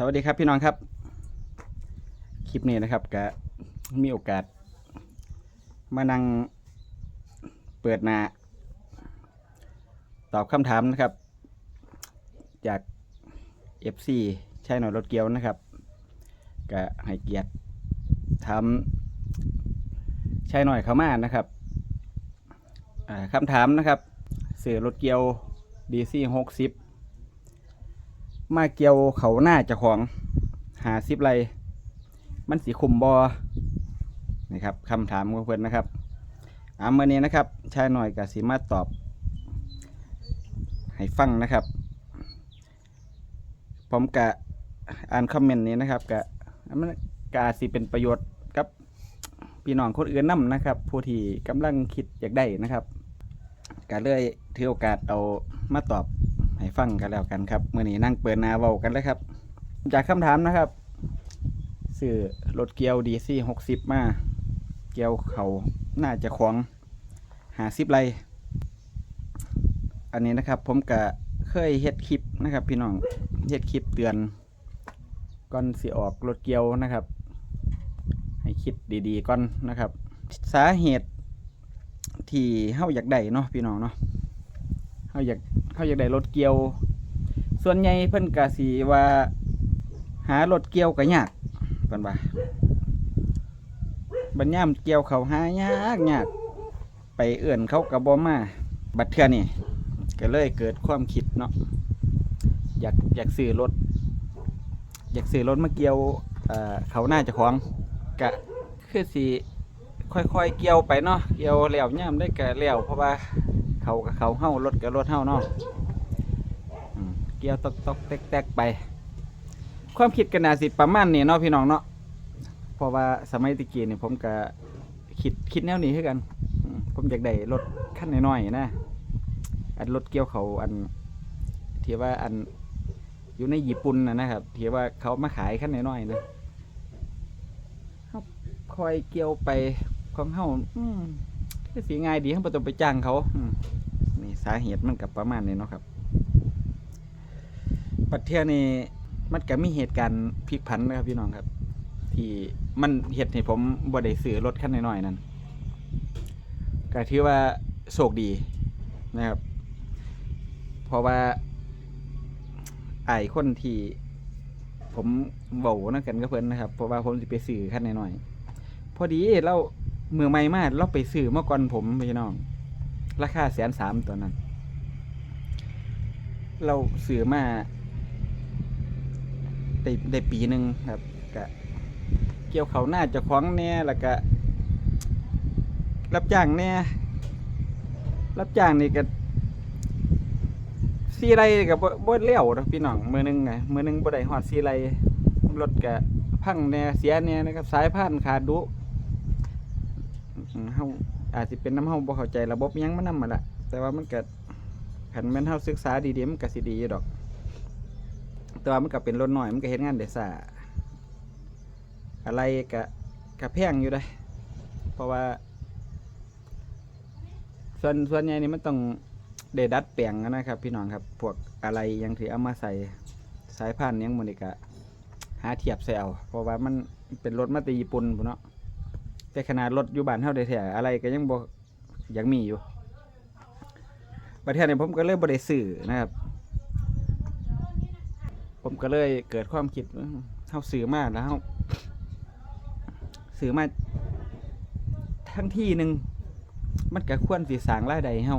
สวัสดีครับพี่น้องครับ คลิปนี้นะครับก็มีโอกาส มานั่งเปิดหน้าตอบคำถามนะครับ จาก FC ใช่หน่อยรถเกียวนะครับก็ให้เกียรติถามใช่หน่อยเขามานะครับคำถามนะครับสื่อรถเกียว DC หกสิบ มาเกี่ยวเขาหน้าเจ้าของหาซิบไรมันสีคุมบอนะครับคำถามของเพื่อนนะครับอ่าเมื่อนี้นะครับชายหน่อยกับสีมาตอบ ให้ฟังนะครับ ผมกะอ่านคอมเมนต์นี้นะครับกะมันกาสิเป็นประโยชน์กับพี่น้องคนอื่นนํนะครับ ผู้ที่กำลังคิดอยากได้นะครับก็เลยถือโอกาสเอามาตอบ ให้ฟังกันแล้วกันครับเมื่อนี้นั่งเปิดนาเว้ากันเลยครับ จากคำถามนะครับซื้อรถเกียวดีซี่หกสิบมา เกียวเขาน่าจะขวางหาสิบไรอันนี้นะครับผมก็เคยเฮ็ดคลิปนะครับ พี่น้องเฮ็ดคลิปเตือนก่อนสิออกรถเกียวนะครับ ให้คิดดีๆก่อนนะครับ สาเหตุที่เฮาอยากได้เนาะพี่น้องเนาะ เฮาอยากเขาอยากได้รถเกี่ยว ส่วนใหญ่เพิ่นกะสีว่า หารถเกี่ยวก็ยากเพิ่นว่าบัดยามเกี่ยวเขาหายากยากไปเอื่นเขาก็บ่มา บัดเทื่อนี่ก็เลยเกิดความคิดเนาะอยากอยากซื้อรถ อยากซื้อรถมาเกี่ยวเขาหน้าเจ้าของกะคือสิค่อยๆเกี่ยวไปเนาะเกี่ยวแล้วย่ามได้ก็แล้วเพราะว่า เขากับเขาเฮ้ารถกับรถเฮ้าเนาะเกี่ยวตอกตอกแตกแตกไป ความคิดกันนาสิประมาณนี้เนาะพี่น้องเนาะเพราะว่าสมัยตะกี้เนี่ยผมก็คิดคิดแนวนี้คือกัน ผมอยากได้รถคันน้อยๆนะอันรถเกี่ยวเขาอันที่ว่าอันอยู่ในญี่ปุ่นนะนะครับที่ว่าเขามาขายคันน้อยๆนะคอยเกี่ยวไปของเฮ้าอืม คือสีง่ายดีเขาบ่ต้องไปจ้างเขาอืนี่สาเหตุมันกับประมาณนี้เนาะครับ ปัจเทียนี่มันก็มีเหตุการณ์พลิกผันนะครับพี่น้องครับ ที่มันเหตุให้ผมบ่ได้ซื้อรถคันน้อยๆนั่นก็ถือว่าโชคดีนะครับ เพราะว่าไอ้คนที่ผมเว้านะกันกับเพิ่นนะครับ เพราะว่าผมสิไปซื้อคันน้อยๆพอดีเรา มือใหม่มากเราไปซื้อเมื่อก่อนผมพี่น้อง ราคาแสนสามตัวนั้น เราซื้อมาได้ได้ปีหนึ่งครับกะเกี่ยวเขาหน้าจะคล้องแน่แล้วก็รับจ้างแน่รับจ้างนี่ก็ซีไรกับบ่เลี้ยวนะพี่น้องมือหนึงไงมือหนึงบ่ได้ฮอดซีไรรถก็พังแน่เสียแน่นะครับสายพานขาดดุ เฮาอาจสิเป็นน้ำเฮาบ่เข้าใจระบบยังมันนำมาละแต่ว่ามันก็คันแม่นเฮาศึกษาดีๆมันก็สิดีอยู่ดอก แต่ว่ามันก็เป็นรถน้อยมันก็เฮ็ดงานได้ซ่าอะไรก็ก็แพงอยู่เด้เพราะว่า ส่วนส่วนใหญ่นี่มันต้องได้ดัดแปลงนะครับ พี่น้องครับ พวกอะไรยังที่เอามาใส่สายพานอิหยังมื้นี้ก็หาเทียบใส่เอาเพราะว่ามันเป็นรถมาต่ญี่ปุ่นพุ่นเนาะ แต่ขนาดรถอยู่บ้านเท่าได้แท้อะไรก็ยังบ่ยังมีอยู่ประเทศนี้ผมก็เลยบ่ได้ซื้อนะครับ ผมก็เลยเกิดความคิดว่าเฮาซื้อมาแล้วเฮาซื้อมาทั้งที่หนึ่งมันก็ควรสิสร้างรายได้ให้เฮา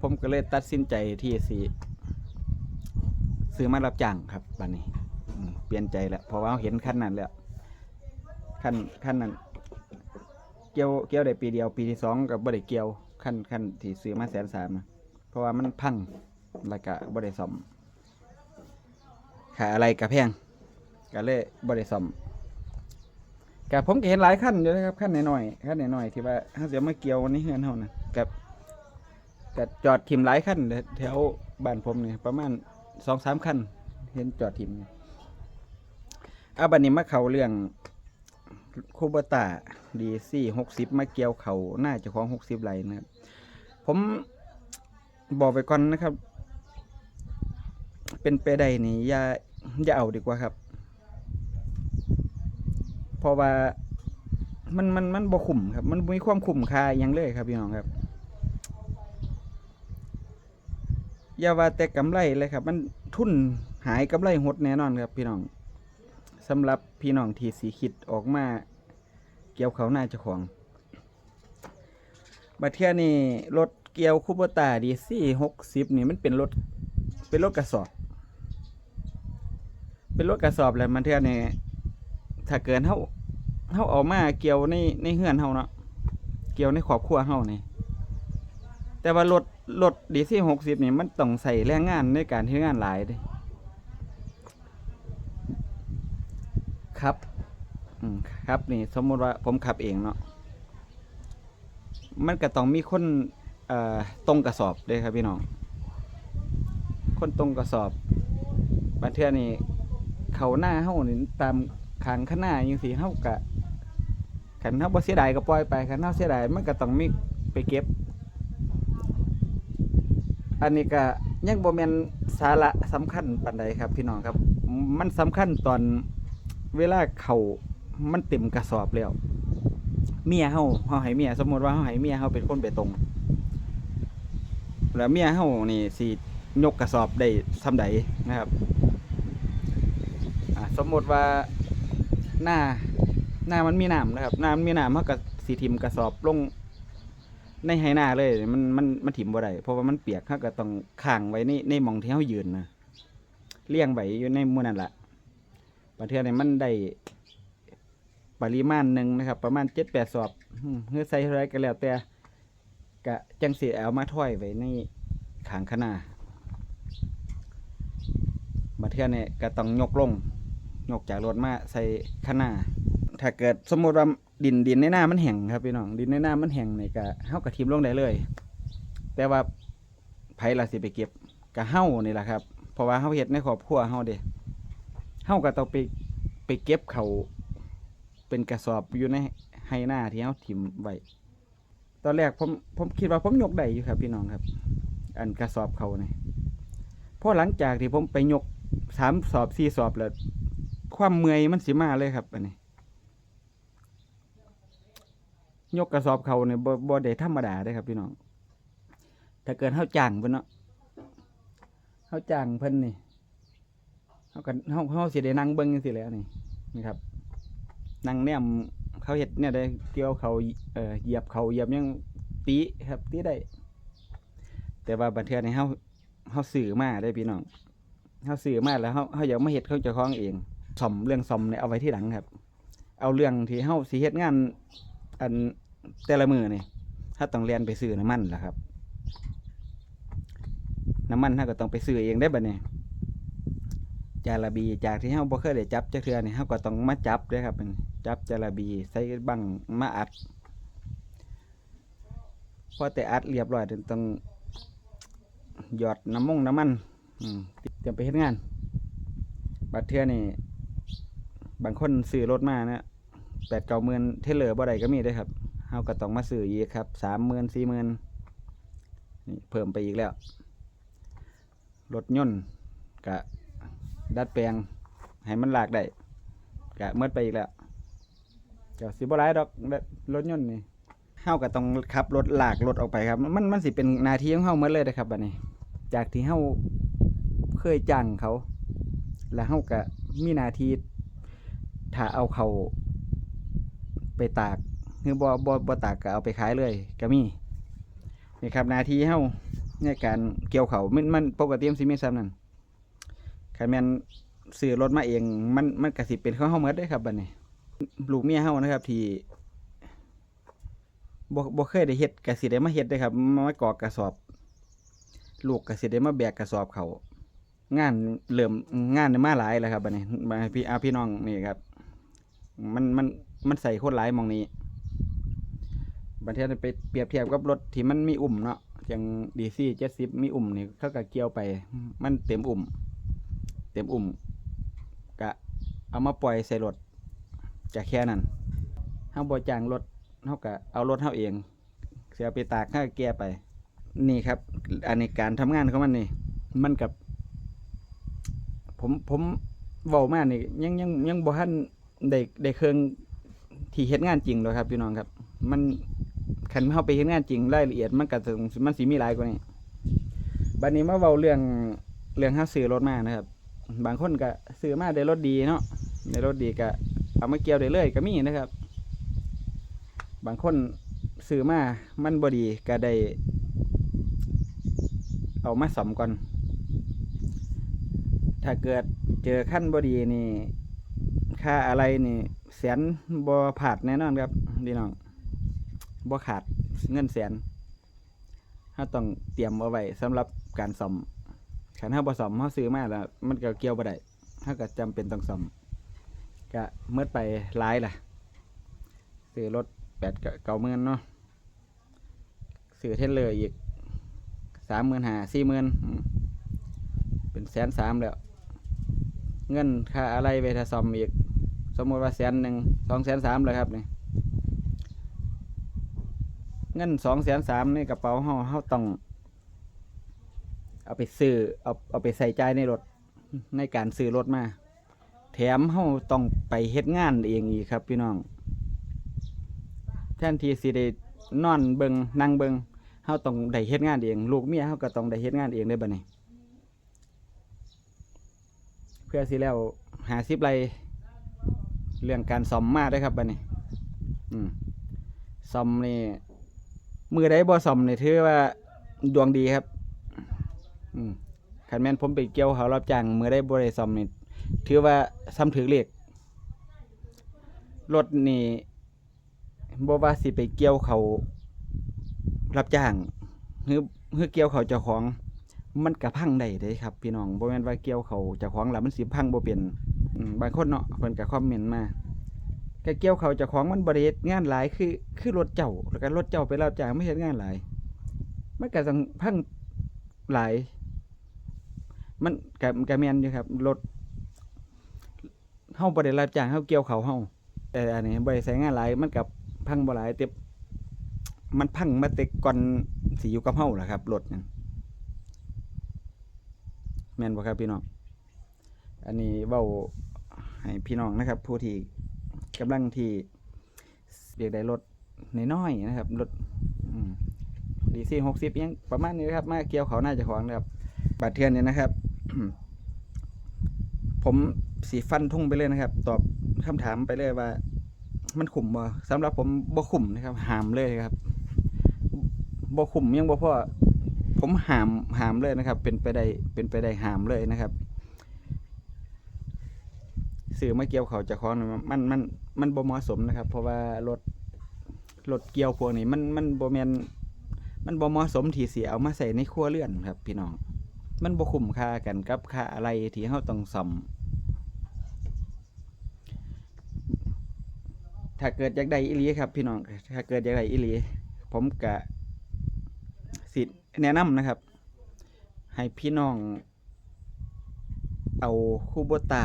ผมก็เลยตัดสินใจที่สิซื้อมารับจ้างครับบัดนนี้ เปลี่ยนใจแล้วเพราะว่าเห็นคันนั้นแล้ว ขั้นขั้นนั้นเกี่ยวเกี่ยวได้ปีเดียว ปีที่สองกับบริเกี่ยวขั้นขั้นที่ซื้อมาแสนสามอะเพราะว่ามันพังแล้วก็บริซ่อมขาอะไรกระแพงก็เลยบริซ่อมกับผมก็เห็นหลายขั้นอยู่นะครับขั้นหน้อยๆขั้นหน้อยๆที่ว่าถ้าเสียมาเกี่ยววันนี้เฮือนเท่านะกับกับจอดทิมหลายขั้นแถวบ้านผมเนี่ยประมาณสองสามขั้นเห็นจอดทิมอาบันนี้มาเขาเรื่อง คูบตาดีซี่หกสิบมาเกี่ยวเขาน่าจะของหกสิบไหลนะครับ ผมบอกไปก่อนนะครับ เป็นไปได้นี่อย่าอย่าเอาดีกว่าครับ เพราะว่ามันมันมันบ่คุ้มครับ มันมีความคุ้มค่าอหยังเลยครับพี่น้องครับอย่าว่าแต่กำไรเลยครับ มันทุนหายกำไรหดแน่นอนครับพี่น้องสำหรับพี่น้องที่สีคิดออกมา เกี่ยวเขาหน้าเจ้าของ บัดเทื่อนี่รถเกี่ยวคูโบต้าดีซี่หกสิบนี่มันเป็นรถเป็นรถกระสอบ เป็นรถกระสอบแหล้วมันเทื่อนี่ถ้าเกินเฮาเฮาเอามาเกี่ยวในในเฮือนเฮาเนาะเกี่ยวในครอบครัวเฮานี่แต่ว่ารถรถดีซี่หกสิบนี่มันต้องใส่แรงงานในการที่งานหลายเด้ครับ อืมครับนี่สมมติว่าผมขับเองเนาะมันก็ต้องมีคนเอ่อตรงกระสอบเลยครับพี่น้อง คนตรงกระสอบบางเทื่อนี่เขาหน้าเฮานี่ตามขางข้างหน้าจังซี่เฮากะคันเฮาบ่เสียดายก็ปล่อยไปคันเฮาเสียดายมันก็ต้องมีไปเก็บ อันนี้ก็ยังบ่แม่นสาระสำคัญปานใดครับ พี่น้องครับ มันสำคัญตอนเวลาเขา มันเต็มกระสอบแล้วเมียเฮาเฮาให้เมียสมมติว่าเฮาให้เมียเฮาเป็นคนไปตรงแล้วเมียเฮานี่สิยกกระสอบได้ซำใดนะครับสมมติว่าหน้าหน้ามันมีน้ำนะครับน้ามันมีน้ำเฮาก็สิทิมกระสอบลงในไหหน้าเลย มันมันมันถิ่มบ่ได้เพราะว่ามันเปียกเขาก็ต้องค้างไว้ในในมองที่เขายืนนะเลี้ยงไว้อยู่ในมู่นั่นแหละประเทศนี้มันได้ ปริมาณหนึ่งนะครับ ประมาณเจ็ดแปดสอบอืมเฮือใส่เท่าไรก็แล้วแต่กะจังสีเอามาถ้อยไว้ในขางขางหนาดประเทศนี้ก็ต้องยกลง ยกจากรถมาใส่ขนาถ้าเกิดสมมติว่าดินดินในหน้ามันแห้งครับพี่น้องดินในหน้ามันแห้งนี่ก็เฮากระทิมลงได้เลย แต่ว่าไผล่ะสิไปเก็บก็เฮานี่แหละครับ เพราะว่าเฮาเฮ็ดในครอบครัวเฮาเด้เฮาก็ต้องไปไปเก็บเขา เป็นกระสอบอยู่ในไฮหน้าที่เฮาทิมไว้ตอนแรกผมผมคิดว่าผมยกได้อยู่ครับพี่น้องครับ อันกระสอบเขาเนี่ยพอหลังจากที่ผมไปยกสามสอบสี่สอบแล้วความเมื่อยมันสิมาเลยครับอันนี้ ยกกระสอบเขาเนี่ยบ่บ่ได้ธรรมดาเด้ครับพี่น้อง ถ้าเกิดเฮาจ้างเพิ่นเนาะเฮาจ้างเพิ่นนี่เฮากันเฮาเฮาสิได้นั่งเบิ่งจังซี่แล้วนี่นี่ครับ นั่งแนมเขาเฮ็ดเนี่ยได้เกี่ยวเขาเอ่อเหยียบเขาเหยียบยังตีครับตีได้ แต่ว่าบัดเทื่อนี่เฮาเฮาซื้อมาได้พี่น้องเฮาซื้อมาแล้วเฮาเฮาอยากมาเฮ็ดเขาเจ้าของเองซ่อมเรื่องซ่อมเนี่ยเอาไว้ที่หลังครับ เอาเรื่องที่เฮาสิเฮ็ดงาน อันแต่ละมือนี่ถ้าต้องเรียนไปซื้อน้ำมันล่ะครับ น้ำมันถ้าก็ต้องไปซื้อเองได้บัดนี้จาระบีจากที่เฮาบ่เคยได้จับจักเทื่อนี่เฮาก็ต้องมาจับเด้ครับมัน จับจาระบีใส่บังมาอัดพอแต่อัดเรียบร้อยถึงต้องหยอดน้ำมงน้ำมันเตรียมไปเฮ็ดงาน บัดเทื่อนี่ บางคนซื้อรถมานะแปดเก้าหมื่นเทเลอร์บ่ได้ก็มีเด้วยครับเฮาก็ต้องมาซื้ออีกครับสามหมื่นสี่หมื่นนี่เพิ่มไปอีกแล้ว รถยนต์กะดัดแปลง ให้มันหลากได้กะเมื่อไปอีกแล้ว เดี๋ยวสิบ่หลายดอกรถยนต์นี่เฮาก็ต้องขับรถลากรถออกไปครับ มันมันสิเป็นนาทีของเฮาหมดเลยนะครับบัดนี้ จากที่เฮาเคยจ้างเขา แล้วเฮาก็มีนาทีถ้าเอาเขาไปตากคือบ่บ่บ่ตากก็เอาไปขายเลยก็มีนี่ครับนาทีเฮาในการเกี่ยวเขามันมันปกติมันสิมีซ้ำนั่นคันแม่นซื้อรถมาเอง มันมันก็สิเป็นของเฮาหมดเด้อครับบัดนี้ ลูกเมียเฮานะครับ ที่บ่บ่เคยได้เฮ็ดก็สิได้มาเฮ็ดเด้ครับมามากอกกระสอบ ลูกก็สิได้มาแบกกระสอบเขางานเริ่มงานมาหลายแล้วครับบัดนี้มาพี่อาพี่น้องนี่ครับ มันมันมันใส่โคตรหลายมองนี้บันเทีไปเปรียบเทียบกับรถที่มันมีอุ่มเนาะอย่างดีซีเจ็ดสิบมีอุ่มนี่เขาก็เกี่ยวไป มันเต็มอุ่ม เต็มอุ่มกะเอามาปล่อยใส่รถ จากแค่นั้นเฮาบ่จ้างรถเฮาก็เอารถเฮาเองเสียไปตากข้าแก้ไป นี่ครับ อันนี้การทำงานของมันนี่ มันกับ ผมผมเว้ามานี่ยังยังยังบ่ทันได้ได้เครื่องที่เฮ็ดงานจริงหรอกครับพี่น้องครับ มันคันเฮาไปเฮ็ดงานจริงรายละเอียดมันก็มันสิมีหลายกว่านี้บัดนี้มาเว้าเรื่องเรื่องเฮาซื้อรถมานะครับ บางคนก็ซื้อมาได้รถดีเนาะได้รถดีก็ เอามาเกี่ยวได้เลยก็มีนะครับ บางคนซื้อมามันบ่ดีก็ได้ เอามาสอมก่อน ถ้าเกิดเจอขั้นบอดีนี่ ค่าอะไรนี่แสนบ่ผาดแน่นอนครับพี่น้องบ่ขาดเงินแสนถ้าต้องเตรียมเอาไว้สำหรับการซ่อมขันเฮาบ่ซ่อมเฮาซื้อมาแล้ว มันก็เกี่ยวบ่ได้เฮาก็จำเป็นต้องซ่อม ก็เมื่อไปหลายล่ะซื้อรถแปดเก้าหมื่นเนาะซื้อเทรลเลอร์อีกสามหมื่นหาสี่หมื่นเป็นแสนสามแล้ว เงินค่าอะไรไปถ้าซอมอีก สมมติว่าแสนหนึ่งสองแสนสามเลยครับนี่เงินสองแสนสามในกระเป๋าเฮาเฮาต้อง เอาไปซื้อเอาเอาไปใส่ใจในรถในการซื้อรถมา ถมเฮาต้องไปเฮ็ดงานเองอีกครับ พี่น้อง แทนที่สิได้นอนเบิงนั่งเบิงเฮาต้องได้เฮ็ดงานเอง ลูกเมียเฮาก็ต้องได้เฮ็ดงานเองได้บัดนี้ เพื่อสิแล้วหาสิบไรเรื่องการซ่อมมาได้ครับบัดนี้อืมซ่อมนี่มือใดบ่ซ่อมนี่ถือว่าดวงดีครับ อืมคันแม่นผมไปเกี่ยวเขารับจ้างมือได้บ่ได้ซ่อมนี่ ถือว่าซ้ำถือเลขรถนี่บ่ว่าสิไปเกี่ยวเขารับจ้างหรือหรือเกี่ยวเขาเจ้าของ มันกระพังได้เด้ครับ พี่น้องบ่แม่นว่าเกี่ยวเขาเจ้าของแล้วมันสิพังบ่เป็นบางคนเนาะเพิ่นก็คอมเมนต์มาก็เกี่ยวเขาเจ้าของมันบ่ได้เฮ็ดงานหลายคือคือรถเจ้าแล้วก็รถเจ้าไปรับจ้างไม่เฮ็ดงานหลายมันก็ต้องพังหลาย มันก็ก็แมนอยู่ครับรถ เฮาบ่ได้รับจ้างเฮาเกี่ยวเขาเฮาแต่อันนี้บ่ได้ใช้งานหลายมันก็พังบ่หลายแต่มันพังมาแต่ก่อนสิอยู่กับเฮาล่ะครับรถนั่นแม่นบ่ครับพี่น้องอันนี้เว้าให้พี่น้องนะครับ ผู้ที่กำลังที่เรียกได้รถน้อยๆนะครับรถดีซีหกสิบยังประมาณนี้นะครับ มาเกี่ยวเขาหน้าจะของนะครับบาดเทือนเนี่ยนะครับ ผม สีฟันทุ่งไปเลยนะครับ ตอบคำถามไปเลยว่า มันขุมบ่สำหรับผมบ่ขุมนะครับ หามเลยครับบ่ขุมยังบ่พอผมหามหามเลยนะครับ เป็นไปได้เป็นไปได้หามเลยนะครับสื่อมาเกี่ยวเขาจะคล้องมันมันมันบ่เหมาะสมนะครับ เพราะว่ารถรถเกี่ยวพวกนี้มันมันบ่แมนมันบ่เหมาะสมที่สิเอามาใส่ในครัวเรือนครับ พี่น้อง มันบ่คุ้มค่ากันกับค่าอะไรที่เฮาต้องซ่อม ถ้าเกิดอยากได้อีหลีครับพี่น้องถ้าเกิดอยากได้อีหลีผมกะสิแนะนำนะครับ ให้พี่น้อง เอาคูโบตา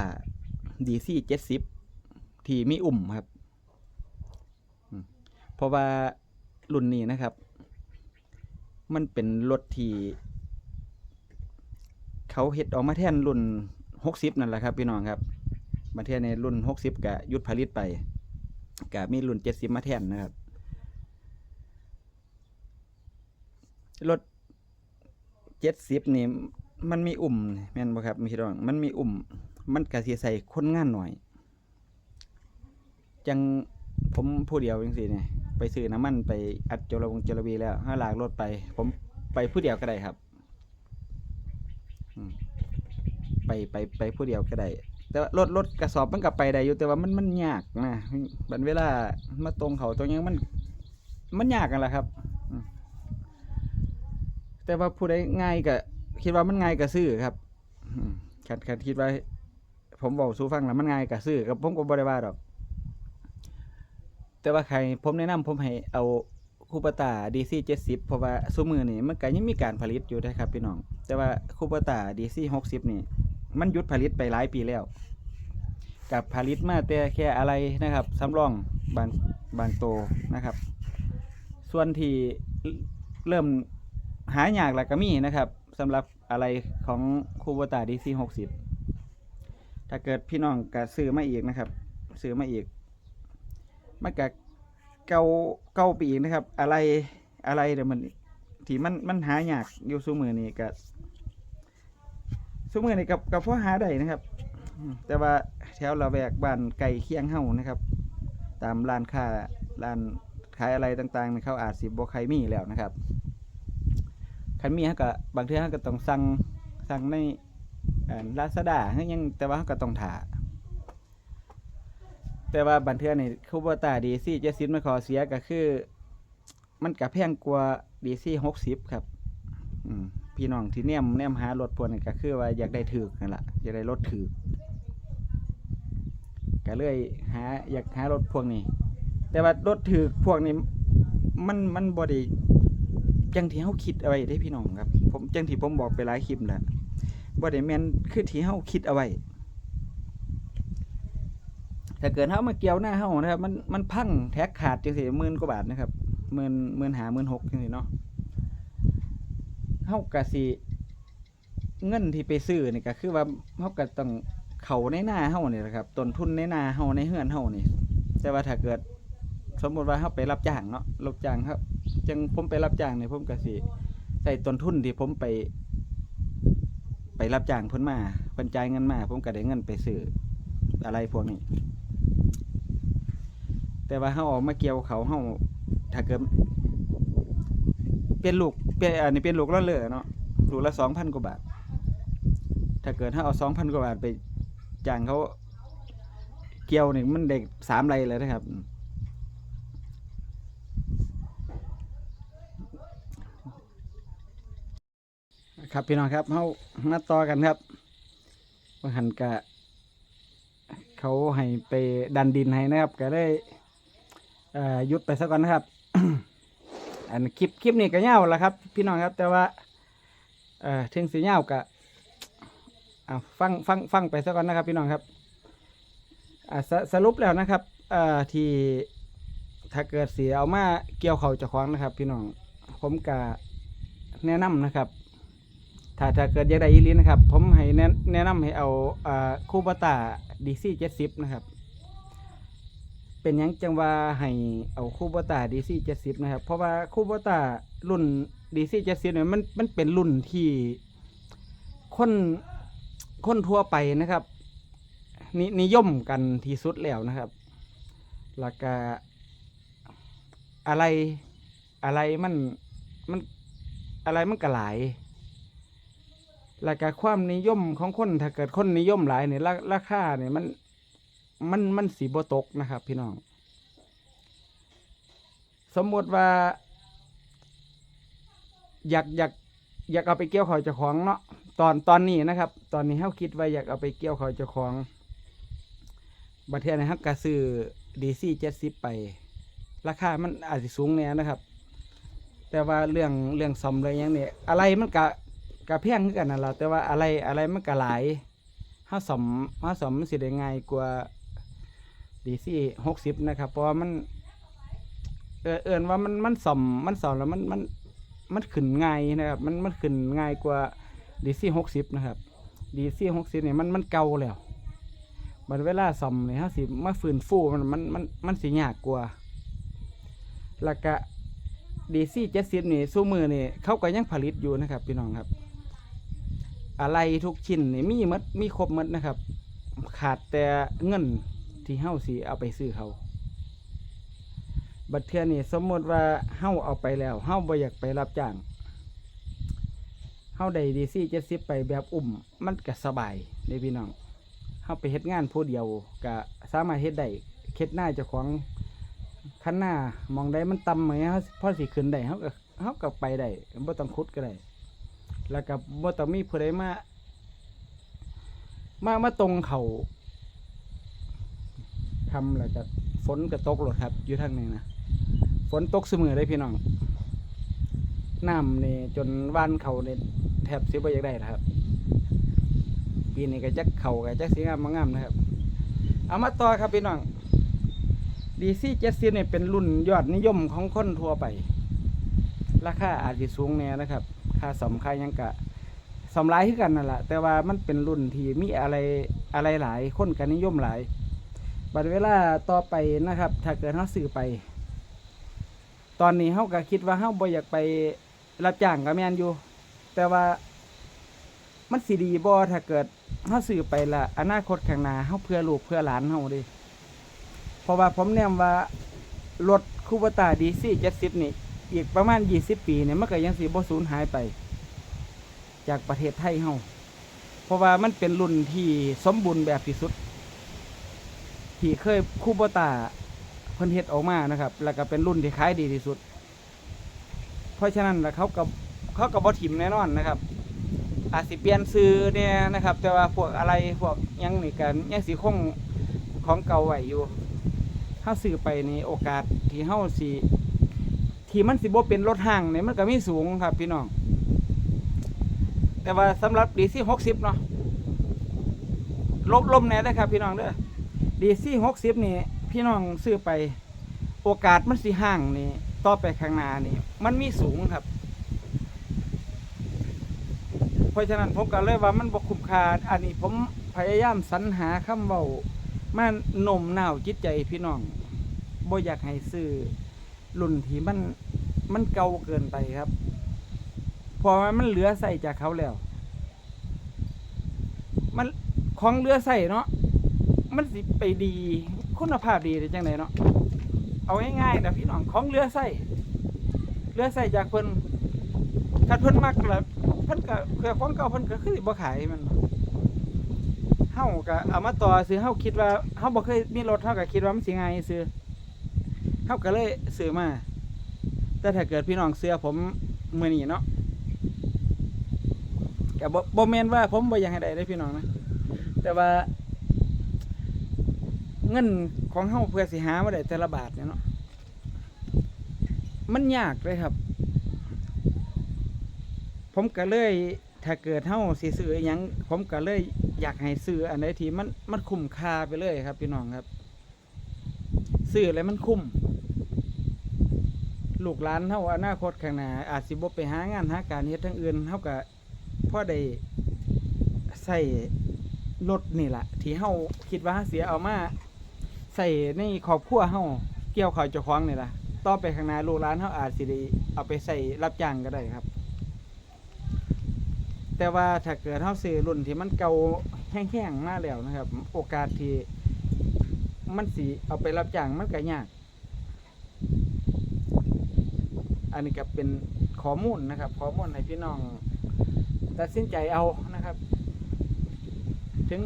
ดีซีเจ็ดสิบที่มีอุ่มครับ เพราะว่ารุ่นนี้นะครับ มันเป็นรถที่เขาเฮ็ดออกมาแทนรุ่นหกสิบนั่นแหละครับ พี่น้องครับ มาแทนในรุ่นหกสิบกะยุดผลิตไป กะมีรุ่นเจ็ดสิบมาแทนนะครับรถเจ็ดสิบนี่มันมีอุ่มแม่นบ่ครับพี่น้องมันมีอุ่ม มันก็สิใส่คนงานหน่อย จังผมผู้เดียวจังซี่เนี่ยไปซื้อน้ำมันไปอัดจรวงจรวีแล้วถ้าลากรถไป ผมไปผู้เดียวก็ได้ครับไปไปไปผู้เดียวก็ได้ แต่ว่ารถรถกระสอบมันก็ไปได้อยู่แต่ว่ามันมันยากนะบัดเวลามาตรงเขาตรงหยังมัน มันยากกันแหละครับ แต่ว่าผู้ใดง่ายก็คิดว่ามันง่ายก็ซื้อครับอืมคันคันคิดว่าผมบอกสู้ฟังแล้วมันง่ายก็ซื้อกับผมก็บ่ได้ว่าดอก แต่ว่าใครผมแนะนำผมให้เอาคูปตา DC 70เจ็ดสิบเพราะว่าซุมือนี่มันก็ยังมีการผลิตอยู่นะครับพี่น้อง แต่ว่าคูปตา DC 60นี่ มันหยุดผลิตไปหลายปีแล้ว กับผลิตมาแต่แค่อะไรนะครับสำรองบางบางโตนะครับ ส่วนที่เริ่มหายากแล้วก็มีนะครับสำหรับอะไรของคูโบตาดีซีหกสิบถ้าเกิดพี่น้องก็ซื้อมาอีกนะครับ ซื้อมาอีกมันก็เก่าเก่าปอีกนะครับ อะไรอะไรเดี๋ยวมันที่มันมันหายากอยู่ซุมือนี่ก็ ซุมือนี่กับกับพ่อหาได้นะครับ แต่ว่าแถวละแวกบ้านไก่เคียงเฮานะครับ ตามร้านค้าร้านขายอะไรต่างๆนี่เขาอาจสิบ่ใครมีแล้วนะครับคันมีเขาก็บางเทื่อเขาก็ต้องสั่งสั่งในลาซาด้ายังแต่ว่าก็ต้องถาแต่ว่าบันเทือนี่คูบตาดีซี่เจสินมันขอเสียก็คือ มันกับแพงกว่าดีซี่หกสิบครับ อืม พี่น้องที่เนี่ยมเนี่ยมหารถพวนี้ก็คือว่าอยากได้ถือนั่นแหละอยากได้รถถือก็เลยหาอยากหารถพวกนี้ แต่ว่ารถถือพวกนี้ มันมันบอดีจังที่เฮาคิดเอาไว้ได้พี่น้องครับ ผมจังที่ผมบอกไปหลายคลิปแล้วบ่ได้แมนคือที่เฮาคิดเอาไว้ถ้าเกิดเฮามาเกี่ยวหน้าเฮานะครับ มันมันพังแท็กขาดจังซี่หมื่นกว่าบาทนะครับหมื่นหมื่นหาหมื่นหกจังซี่เนาะ เฮากะสิเงินที่ไปซื้อนี่ก็คือว่าเฮาก็ต้องเขาในหน้าเฮานี่แหละครับต้นทุนในหน้าเฮาในเฮือนเฮานี่ แต่ว่าถ้าเกิด สมมุติว่าเฮาไปรับจ้างเนาะรับจ้างครับ จังผมไปรับจ้างนี่ผมก็สิใส่ต้นทุนที่ผมไป ไปรับจ้างเพิ่นมาเพิ่นจ่ายเงินมา ผมก็ได้เงินไปซื้ออะไรพวกนี้ แต่ว่าเฮาออกมาเกี่ยวเขาเฮาถ้าเกิด เป็นลูกเป็นอันนี้เป็นลูกละเลอเนาะลูกละสองพันกว่าบาท ถ้าเกิดถ้าเอาสองพันกว่าบาทไปจ้างเขาเกี่ยวนี่มันเด็กสามไรเลยนะครับ ครับพี่น้องครับเฮามาต่อกันครับว่าหันกะเขาให้ไปดันดินให้นะครับ ก็ได้อ่อหยุดไปสักก่อนนะครับ อันคลิปคลิปนี้ก็เงาแล้วครับ พี่น้องครับแต่ว่าเอ่อถึงสีเงาก็อ่าฟังฟังฟังไปสักก่อนนะครับพี่น้องครับอ่าสสรุปแล้วนะครับเอ่อที่ถ้าเกิดเสียเอามาเกี่ยวเขาจะคว้าของนะครับ พี่น้องผมก็แนะนำนะครับ ถ้าถ้าเกิดอยากได้อีหลีนะครับ ผมให้แนะแนะนำให้เอาอ่าคูบตาดีซีเจ็ดสิบนะครับ เป็นหยังจังว่าให้เอาคูบตาดีซีเจ็ดสิบนะครับ เพราะว่าคูบตารุ่นดีซีเจ็ดสิบเนี่ยมันมันเป็นรุ่นที่คนคนทั่วไปนะครับนินิยมกันที่สุดแล้วนะครับแล้วก็อะไรอะไรมันมันอะไรมันก็หลายแล้วก็ความนิยมของคนถ้าเกิดคนนิยมหลายเนี่ยราคาเนี่ยมัน มันมันสีบตกนะครับ พี่น้อง สมมติว่า อยากอยากอยากเอาไปเกี่ยวเขาเจ้าของเนาะตอนตอนนี้นะครับ ตอนนี้เขาคิดว่าอยากเอาไปเกี่ยวเขาเจ้าของบัตเทศนะครับก็ซื้อดีซีเจ็ดสิบไป ราคามันอาจจะสูงแน่นะครับ แต่ว่าเรื่องเรื่องซอมอะไรอย่างนี้อะไรมันกะกะเพียงคือกันนั่นแหละแต่ว่าอะไรอะไรมันก็หลายห้าสมห้าสมมันสิได้ง่ายกว่า ดีซี่หกสิบนะครับเพราะว่ามัน เออเอินว่ามันมันสอมมันสอมแล้วมันมันมันขึ้นง่ายนะครับ มันมันขึ้นง่ายกว่าดีซี่หกสิบนะครับดีซี่หกสิบเนี่ยมันมันเก่าแล้วบัดเวลาสอมเนี่ยห้าสิบมาฟื้นฟูมันมันมันมันสิยากกว่าแล้วก็ดีซี่เจ็ดสิบนี่สู้มือนี่เขาก็ยังผลิตอยู่นะครับ พี่น้องครับ อะไรทุกชิ้นนี่มีหมดมีครบหมดนะครับ ขาดแต่เงิน ที่เฮาสิเอาไปซื้อเขาบัดเทื่อนี่สมมติว่าเฮาเอาไปแล้วเฮาบ่อยากไปรับจ้างเฮาได้ดีซี่เจ็ดสิบไปแบบอุ่มมันก็สบายเด้พี่น้องเฮาไปเฮ็ดงานผู้เดียวก็สามารถเฮ็ดได้เฮ็ดหน้าจ้าของคันหน้ามองได้มันต่ำไหมเฮาพอสิขึ้นได้เฮาก็เฮาก็ไปได้บ่ต้องขุดก็ได้แล้วก็บ่ต้องมีผู้ใดมามามาตรงเขา ทำแล้วก็ฝนก็ตกหลดครับอยู่ทางนี้นะฝนตกเสมอเลยพี่น้องน้ำนี่จนว่านเขาเนี่ยแทบสิบ่อยากได้นะครับปีนี้ก็จักเขาก็จักสีงามมางามนะครับ เอามาต่อครับพี่น้องดีซีเจ็ดซีเนี่ยเป็นรุ่นยอดนิยมของคนทั่วไป ราคาอาจจะสูงแน่นะครับ ค่าสมค่ายังกะสำลายคือกันนั่นแหละแต่ว่ามันเป็นรุ่นที่มีอะไรอะไรหลายคนกันนิยมหลาย บัดเวลาต่อไปนะครับ ถ้าเกิดเฮาซื้อไป ตอนนี้เฮาก็คิดว่าเฮาบ่อยากไปรับจ้างก็แม่นอยู่ แต่ว่ามันสิดีบ่ถ้าเกิดเฮาซื้อไปละอนาคตข้างหน้าเฮาเพื่อลูกเพื่อหลานเฮาดิเพราะว่าผมแนมว่ารถคูปตาดีซี่70นี่ อีกประมาณ20ปีเนี่ยมันก็ยังสิบ่สูญหายไป จากประเทศไทยเฮาเพราะว่ามันเป็นรุ่นที่สมบูรณ์แบบที่สุด ที่เคยคูโบตาเพิ่นเฮ็ดออกมานะครับ แล้วก็เป็นรุ่นที่ขายดีที่สุด เพราะฉะนั้นแล้วเขากับเขากับบ่ถิ่มแน่นอนนะครับ อาจสิเปลี่ยนซื้อเนี่ยนะครับ แต่ว่าพวกอะไรพวกยังนี่กันยังสิคงของเก่าไว้อยู่เฮาซื้อไปนี่โอกาสที่เฮาสิที่มันสิบ่เป็นรถห้างเนี่ยมันก็มีสูงครับพี่น้อง แต่ว่าสำหรับดีซี่60เนาะลบลมแน่ได้ครับพี่น้องเด้อ ดีซี่หกสิบนี่ พี่น้องซื้อไป โอกาสมันสิห่างนี่ต่อไปข้างหน้านี่มันมีสูงครับ เพราะฉะนั้นผมก็เลยว่ามันบกคุ้มค่าอันนี้ผมพยายามสรรหาคำเว้ามาโน่มน้าวจิตใจพี่น้องบ่อยากให้ซื้อรุ่นที่มันมันเก่าเกินไปครับ พอมันเหลือใส่จากเขาแล้ว มันของเหลือใส่เนาะ มันสิไปดี คุณภาพดีได้จังไดเนาะเอาง่ายๆนะพี่น้องของเรือใส่เรือใส่จากเพิ่นคันเพิ่นมักแล้วเพิ่นก็เครือของเก่าเพิ่นก็คือบ่ขายมันเฮาก็เอามาต่อซื้อเฮาคิดว่าเฮาบ่เคยมีรถเฮาก็คิดว่ามันสิง่ายซื้อเฮาก็เลยซื้อมา แต่ถ้าเกิดพี่น้องเสื้อผมมื้อนี้เนาะก็บ่บ่แม่นว่าผมบ่อยากให้ได้เด้พี่น้องนะแต่ว่า เงินของเฮาเพื่อสิหามาได้แต่ละบาทเนี่ยเนาะมันยากเลยครับ ผมก็เลยถ้าเกิดเฮาสิซื้ออหยังผมก็เลยอยากให้ซื้ออันใดที่มันมันคุ้มค่าไปเลยครับ พี่น้องครับซื้อแล้วมันคุ้มลูกหลานเฮาอนาคตข้างหน้าอาจสิบ่ไปหางานหาการเฮ็ดทางอื่นเฮาก็พอได้ใส่รถนี่แหละที่เฮาคิดว่าเสียเอามา ใส่ในครอบครัวเฮาเกี่ยวข้าวเจ้าของนี่ล่ะต่อไปข้างหน้าลูกหลานเฮาอาจสิได้เอาไปใส่รับจ้างก็ได้ครับ แต่ว่าถ้าเกิดเฮาซื้อรุ่นที่มันเก่าแห้งๆมาแล้วนะครับ โอกาสที่มันสิเอาไปรับจ้างมันก็ยากอันนี้ก็เป็นข้อมูลนะครับข้อมูลให้พี่น้องตัดสินใจเอานะครับ ถึง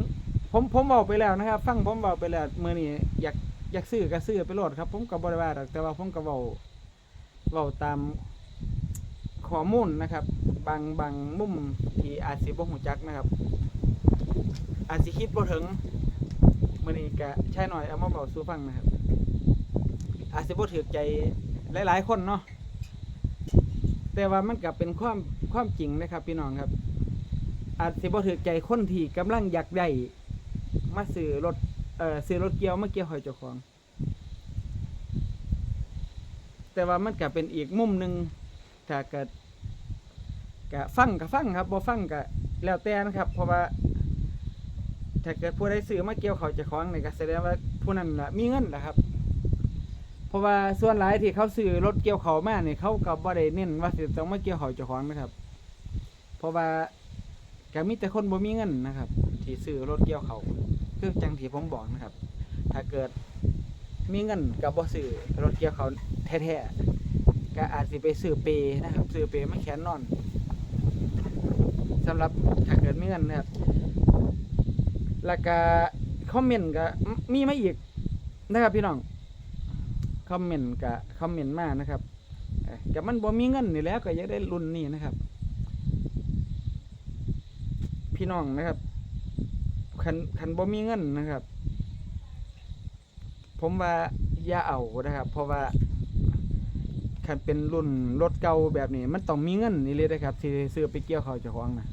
ผมผมบอกไปแล้วนะครับ ฟังผมบอกไปแล้วเมื่อนี้อยากอยากซื้อก็ซื้อไปโหลดครับ ผมก็บบริวาดอกแต่ว่าผมก็เว้าเว้าตามข้อมูลนะครับ บางบางมุมที่อาจสิบ่หูจักนะครับ อาจสิคิดบ่ถึงมื่อนี้ก็ใช่หน่อยเอามาเบาสู่ฟังนะครับ อาจสิบ่ถือใจหลาย ๆ คนเนาะแต่ว่ามันก็เป็นความความจริงนะครับ พี่น้องครับ อาจสิบ่ถือใจคนที่กำลังอยากได้ มาซื้อรถเอ่อซื้อรถเกี่ยวมาเกี่ยวหอยเจ้าของ แต่ว่ามันก็เป็นอีกมุมหนึ่งถ้าเกิดก็ฟังก็ฟังครับบ่ฟังก็แล้วแต่นะครับ เพราะว่า ถ้าเกิดผู้ใดซื้อมาเกี่ยวเขาเจ้าของนี่ก็แสดงว่าผู้นั้นละมีเงินนะครับ เพราะว่าส่วนหลายที่เขาซื้อรถเกี่ยวเขามาเนี่ยเขาก็บ่ได้เน้นว่าสิต้องมาเกี่ยวเขาเจ้าของนะครับ เพราะว่าก็มีแต่คนบ่มีเงินนะครับ ที่ซื้อรถเกี่ยวเขา คือจังที่ผมบอกนะครับ ถ้าเกิดมีเงินกับบ่ซื้อรถเกี่ยวเขาแท้ๆก็อาจสิไปซื้อเปนะครับซื้อเปมาแขนนอนสำหรับถ้าเกิดมีเงินนะครับแล้วก็คอมเมนต์ก็มีมาอีกนะครับพี่น้องคอมเมนต์ก็คอมเมนต์มานะครับเอ้ยก็มันบ่มีเงินนี่แล้วก็ยากได้รุ่นนี้นะครับ พี่น้องนะครับ คันคันบ่มีเงินนะครับ ผมว่าอย่าเอานะครับ เพราะว่าคันเป็นรุ่นรถเก่าแบบนี้ มันต้องมีเงินนี่เลยนะครับที่ซื้อไปเกี่ยวเขาเจ้าของนะ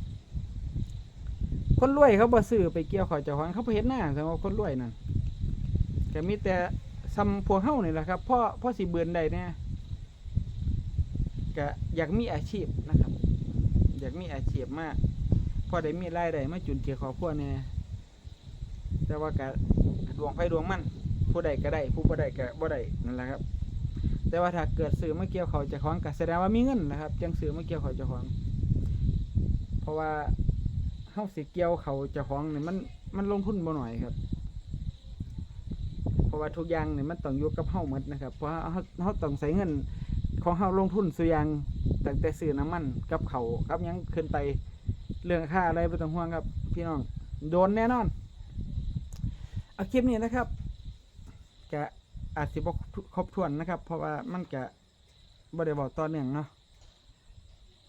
คนรวยเขาบ่ซื้อไปเกี่ยวเขาเจ้าของเขาเฮ็ดหน้าสำหรับคนรวยนั่นก็มีแต่ซ้ำพวกเฮานี่แหละครับพ่อพ่อสิเบือนได้เนี่ยก็อยากมีอาชีพนะครับ อยากมีอาชีพมากพอได้มีรายได้มาจุนเจือครอบครัวแหน่ แต่ว่าก็ดวงไฟดวงมันผู้ใดก็ได้ผู้บ่ได้ก็บ่ได้นั่นแหละครับ แต่ว่าถ้าเกิดซื้อมาเกี่ยวเขาจะของก็แสดงว่ามีเงินนะครับ จังซื้อมาเกี่ยวเขาจะของ เพราะว่าเฮาสิเกี่ยวเขาจะของเนี่ยมันมันลงทุนบ่หน่อยครับ เพราะว่าทุกอย่างเนี่ยมันต้องอยู่กับเฮาหมดนะครับ เพราะเฮาเฮาต้องใช้เงินของเฮาลงทุนสุอยางตั้งแต่ซื้อน้ำมันกับเขากับยังขึ้นไปเรื่องค่าอะไรไม่ต้องห่วงครับ พี่น้องโดนแน่นอน เอาคลิปนี้นะครับกะอาจสิบครบถ้วนนะครับ เพราะว่ามันกะบ่ได้บอกต่อเนื่องเนาะ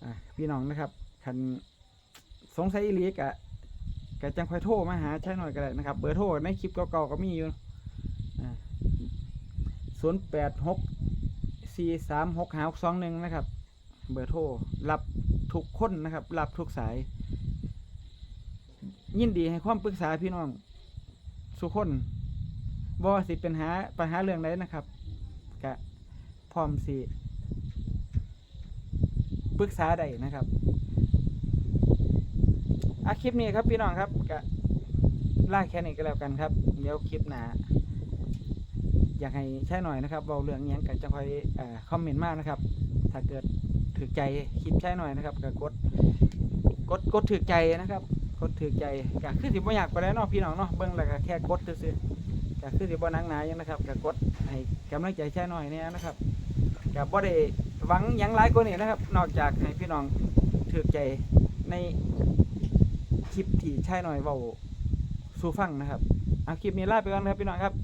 ะพี่น้องนะครับคันสงสัยอีลีกะกะจังค่อยโทรมาหาใช่หน่อยก็ได้นะครับ เบอร์โทรในคลิปเก่าๆก็มีอยู่ศูนย์แปดหกสี่สามหกหาสองหนึ่งนะครับ เบอร์โทรรับทุกคนนะครับ รับทุกสาย ยินดีให้ความปรึกษาพี่น้อง สุคนบ่ว่าสิเป็นหาปัญหาเรื่องใดนะครับกะพร้อมสิปรึกษาได้นะครับอาคลิปนี้ครับพี่น้องครับกะล่าแค่นี้ก็แล้วกันครับ เดี๋ยวคลิปหนาอยากให้ใช่หน่อยนะครับเบาเรื่องอิหยังกันจะคอยอคอมเมนต์มากนะครับ ถ้าเกิดถือใจคลิปใช่หน่อยนะครับก็กดกดกดถือใจนะครับ กดถือใจก็คือสิบ่อยากไปแล้วเนาะพี่น้องเนาะเบิ่งแล้วก็แค่กดซื่อๆก็คือสิบ่นักหนาหยังนะครับก็กดให้กำลังใจใช่หน่อยเนี่ยนะครับก็บ่ได้หวังหยังหลายกว่านี้นะครับ นอกจากให้พี่น้องถือใจในคลิปที่ใช่หน่อยเบาสู่ฟังนะครับเอาคลิปนี้ลาไปก่อนครับพี่น้องครับ